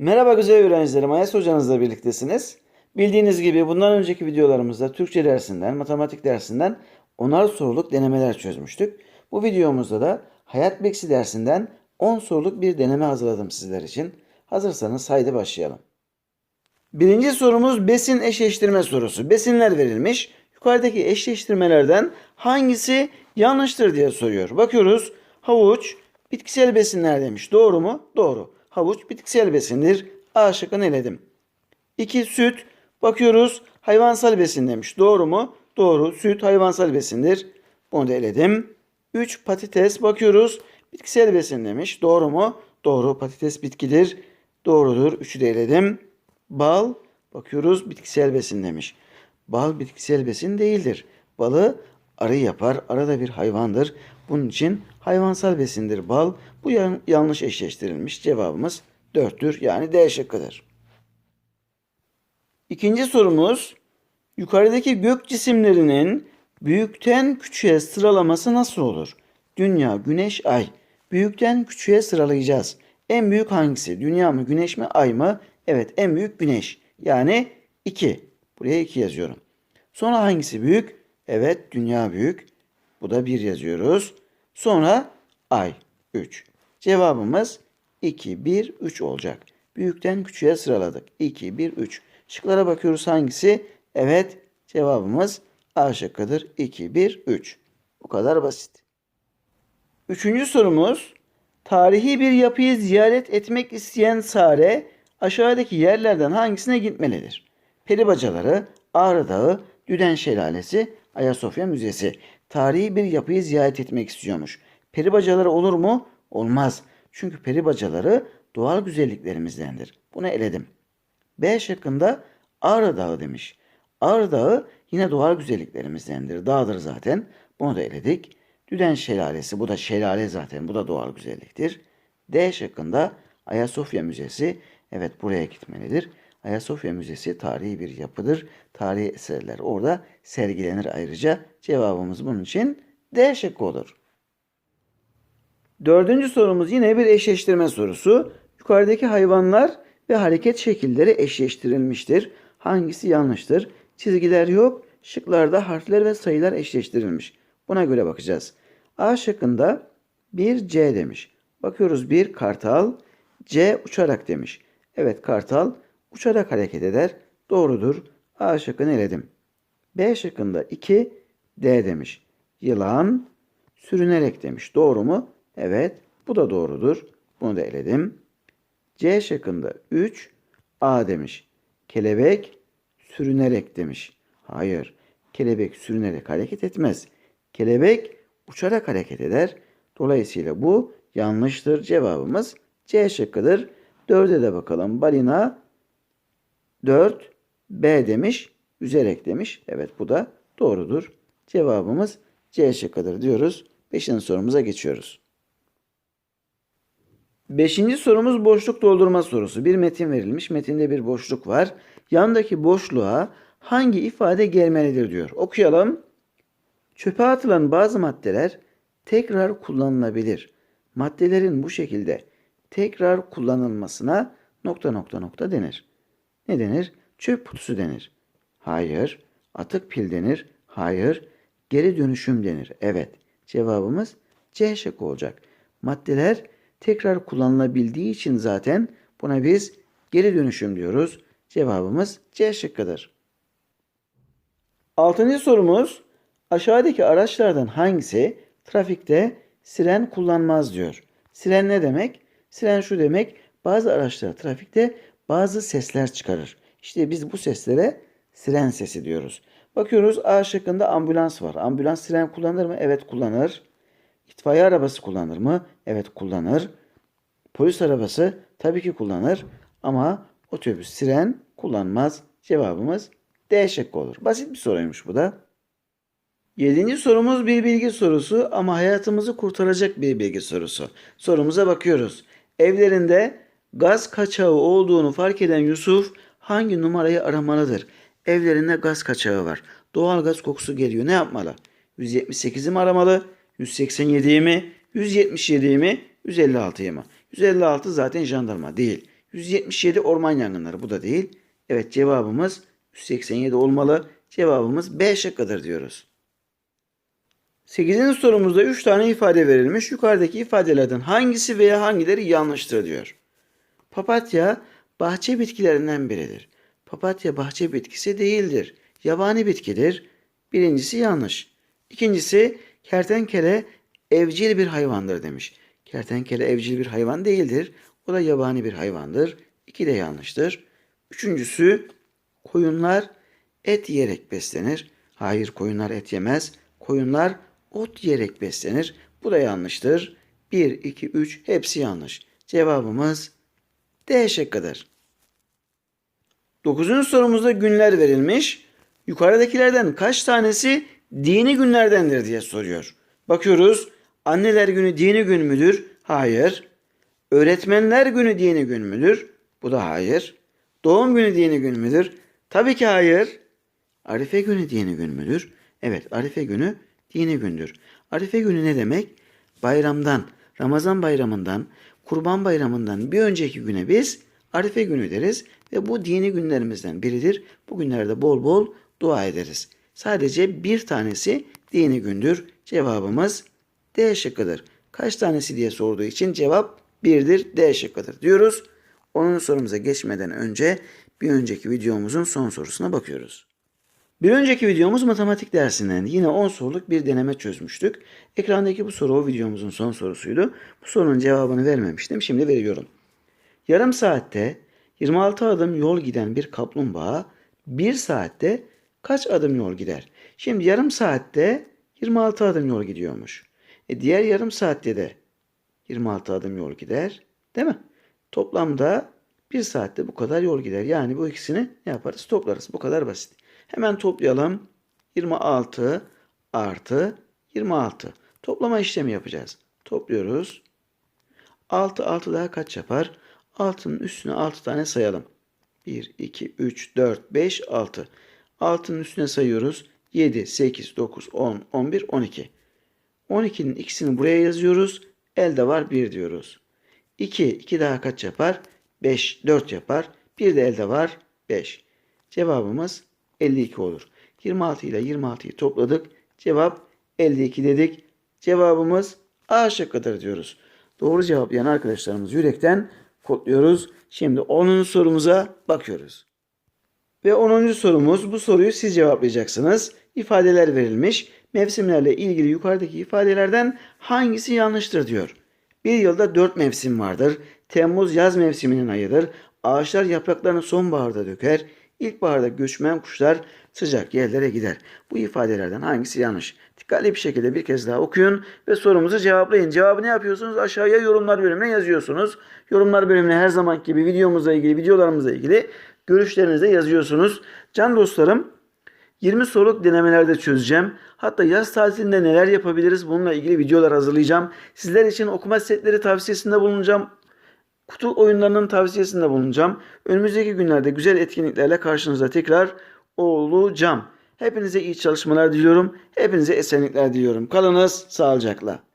Merhaba güzel öğrencilerim. Ayas hocanızla birliktesiniz. Bildiğiniz gibi bundan önceki videolarımızda Türkçe dersinden, matematik dersinden onar soruluk denemeler çözmüştük. Bu videomuzda da hayat bilgisi dersinden 10 soruluk bir deneme hazırladım sizler için. Hazırsanız haydi başlayalım. Birinci sorumuz besin eşleştirme sorusu. Besinler verilmiş. Yukarıdaki eşleştirmelerden hangisi yanlıştır diye soruyor. Bakıyoruz. Havuç bitkisel besinler demiş. Doğru mu? Doğru. Havuç bitkisel besindir. A şıkkını eledim. 2. Süt. Bakıyoruz. Hayvansal besin demiş. Doğru mu? Doğru. Süt hayvansal besindir. Bunu da eledim. 3. Patates. Bakıyoruz. Bitkisel besin demiş. Doğru mu? Doğru. Patates bitkidir. Doğrudur. 3'ü de eledim. Bal. Bakıyoruz. Bitkisel besin demiş. Bal bitkisel besin değildir. Balı arı yapar. Arı da bir hayvandır. Bunun için hayvansal besindir bal. Bu yan- yanlış eşleştirilmiş. Cevabımız 4'tür. Yani D şıkkıdır. İkinci sorumuz yukarıdaki gök cisimlerinin büyükten küçüğe sıralaması nasıl olur? Dünya, güneş, ay. Büyükten küçüğe sıralayacağız. En büyük hangisi? Dünya mı, güneş mi, ay mı? Evet, en büyük güneş. Yani 2. Buraya 2 yazıyorum. Sonra hangisi büyük? Evet, dünya büyük. Bu da 1 yazıyoruz. Sonra ay 3. Cevabımız 2, 1, 3 olacak. Büyükten küçüğe sıraladık. 2, 1, 3. Şıklara bakıyoruz hangisi? Evet cevabımız A şıkkıdır. 2, 1, 3. Bu kadar basit. Üçüncü sorumuz. Tarihi bir yapıyı ziyaret etmek isteyen Sare aşağıdaki yerlerden hangisine gitmelidir? Peribacaları, Ağrı Dağı, Düden Şelalesi, Ayasofya Müzesi. Tarihi bir yapıyı ziyaret etmek istiyormuş. Peribacaları olur mu? Olmaz. Çünkü peribacaları doğal güzelliklerimizdendir. Bunu eledim. B şıkkında Ağrı Dağı demiş. Ağrı Dağı yine doğal güzelliklerimizdendir. Dağdır zaten. Bunu da eledik. Düden Şelalesi bu da şelale zaten. Bu da doğal güzelliktir. D şıkkında Ayasofya Müzesi. Evet buraya gitmelidir. Ayasofya Müzesi tarihi bir yapıdır. Tarihi eserler orada sergilenir ayrıca. Cevabımız bunun için D şıkkı olur. Dördüncü sorumuz yine bir eşleştirme sorusu. Yukarıdaki hayvanlar ve hareket şekilleri eşleştirilmiştir. Hangisi yanlıştır? Çizgiler yok. Şıklarda harfler ve sayılar eşleştirilmiş. Buna göre bakacağız. A şıkkında 1 C demiş. Bakıyoruz 1 kartal, C uçarak demiş. Evet kartal uçarak hareket eder. Doğrudur. A şıkkını eledim. B şıkkında 2 D demiş. Yılan sürünerek demiş. Doğru mu? Evet. Bu da doğrudur. Bunu da eledim. C şıkkında 3 A demiş. Kelebek sürünerek demiş. Hayır. Kelebek sürünerek hareket etmez. Kelebek uçarak hareket eder. Dolayısıyla bu yanlıştır. Cevabımız C şıkkıdır. 4'e de bakalım. Balina 4 B demiş. Üzerek demiş. Evet bu da doğrudur. Cevabımız C şıkkıdır diyoruz. Beşinci sorumuza geçiyoruz. Beşinci sorumuz boşluk doldurma sorusu. Bir metin verilmiş. Metinde bir boşluk var. Yandaki boşluğa hangi ifade gelmelidir diyor. Okuyalım. Çöpe atılan bazı maddeler tekrar kullanılabilir. Maddelerin bu şekilde tekrar kullanılmasına nokta nokta nokta denir. Ne denir? Çöp kutusu denir. Hayır. Atık pil denir. Hayır. Geri dönüşüm denir. Evet. Cevabımız C şıkkı olacak. Maddeler tekrar kullanılabildiği için zaten buna biz geri dönüşüm diyoruz. Cevabımız C şıkkıdır. Altıncı sorumuz aşağıdaki araçlardan hangisi trafikte siren kullanmaz diyor. Siren ne demek? Siren şu demek bazı araçlar trafikte bazı sesler çıkarır. İşte biz bu seslere siren sesi diyoruz. Bakıyoruz A şıkkında ambulans var. Ambulans siren kullanır mı? Evet kullanır. İtfaiye arabası kullanır mı? Evet kullanır. Polis arabası tabii ki kullanır ama otobüs siren kullanmaz. Cevabımız D şıkkı olur. Basit bir soruymuş bu da. Yedinci sorumuz bir bilgi sorusu ama hayatımızı kurtaracak bir bilgi sorusu. Sorumuza bakıyoruz. Evlerinde gaz kaçağı olduğunu fark eden Yusuf hangi numarayı aramalıdır? Evlerinde gaz kaçağı var. Doğal gaz kokusu geliyor. Ne yapmalı? 178'i mi aramalı? 187'yi mi? 177'yi mi? 156'yı mı? 156 zaten jandarma değil. 177 orman yangınları. Bu da değil. Evet cevabımız 187 olmalı. Cevabımız B şıkkıdır diyoruz. 8. sorumuzda 3 tane ifade verilmiş. Yukarıdaki ifadelerden hangisi veya hangileri yanlıştır diyor. Papatya bahçe bitkilerinden biridir. Papatya bahçe bitkisi değildir. Yabani bitkidir. Birincisi yanlış. İkincisi kertenkele evcil bir hayvandır demiş. Kertenkele evcil bir hayvan değildir. O da yabani bir hayvandır. İki de yanlıştır. Üçüncüsü koyunlar et yiyerek beslenir. Hayır koyunlar et yemez. Koyunlar ot yiyerek beslenir. Bu da yanlıştır. 1, 2, 3 hepsi yanlış. Cevabımız D şıkkıdır. Dokuzuncu sorumuzda günler verilmiş. Yukarıdakilerden kaç tanesi dini günlerdendir diye soruyor. Bakıyoruz. Anneler günü dini gün müdür? Hayır. Öğretmenler günü dini gün müdür? Bu da hayır. Doğum günü dini gün müdür? Tabii ki hayır. Arife günü dini gün müdür? Evet, Arife günü dini gündür. Arife günü ne demek? Bayramdan, Ramazan bayramından, Kurban bayramından bir önceki güne biz Arife günü deriz ve bu dini günlerimizden biridir. Bu günlerde bol bol dua ederiz. Sadece bir tanesi dini gündür. Cevabımız D şıkkıdır. Kaç tanesi diye sorduğu için cevap 1'dir. D şıkkıdır diyoruz. Onun sorumuza geçmeden önce bir önceki videomuzun son sorusuna bakıyoruz. Bir önceki videomuz matematik dersinden yine 10 soruluk bir deneme çözmüştük. Ekrandaki bu soru o videomuzun son sorusuydu. Bu sorunun cevabını vermemiştim. Şimdi veriyorum. Yarım saatte 26 adım yol giden bir kaplumbağa 1 saatte kaç adım yol gider? Şimdi yarım saatte 26 adım yol gidiyormuş. E diğer yarım saatte de 26 adım yol gider. Değil mi? Toplamda 1 saatte bu kadar yol gider. Yani bu ikisini ne yaparız? Toplarız. Bu kadar basit. Hemen toplayalım. 26 artı 26. Toplama işlemi yapacağız. Topluyoruz. 6 6 daha kaç yapar? 6'nın üstüne 6 tane sayalım. 1, 2, 3, 4, 5, 6. 6'nın üstüne sayıyoruz. 7, 8, 9, 10, 11, 12. 12'nin ikisini buraya yazıyoruz. Elde var 1 diyoruz. 2, 2 daha kaç yapar? 5, 4 yapar. 1 de elde var 5. Cevabımız 52 olur. 26 ile 26'yı topladık. Cevap 52 dedik. Cevabımız A şıkkıdır diyoruz. Doğru cevaplayan arkadaşlarımız yürekten kutluyoruz. Şimdi 10. sorumuza bakıyoruz. Ve 10. sorumuz bu soruyu siz cevaplayacaksınız. İfadeler verilmiş. Mevsimlerle ilgili yukarıdaki ifadelerden hangisi yanlıştır diyor. Bir yılda 4 mevsim vardır. Temmuz yaz mevsiminin ayıdır. Ağaçlar yapraklarını sonbaharda döker. İlkbaharda göçmen kuşlar sıcak yerlere gider. Bu ifadelerden hangisi yanlış? Dikkatli bir şekilde bir kez daha okuyun ve sorumuzu cevaplayın. Cevabı ne yapıyorsunuz? Aşağıya yorumlar bölümüne yazıyorsunuz. Yorumlar bölümüne her zaman gibi videomuzla ilgili, videolarımızla ilgili görüşlerinizi yazıyorsunuz. Can dostlarım 20 soruluk denemelerde çözeceğim. Hatta yaz tatilinde neler yapabiliriz bununla ilgili videolar hazırlayacağım. Sizler için okuma setleri tavsiyesinde bulunacağım. Kutu oyunlarının tavsiyesinde bulunacağım. Önümüzdeki günlerde güzel etkinliklerle karşınızda tekrar olacağım. Hepinize iyi çalışmalar diliyorum. Hepinize esenlikler diliyorum. Kalınız sağlıcakla.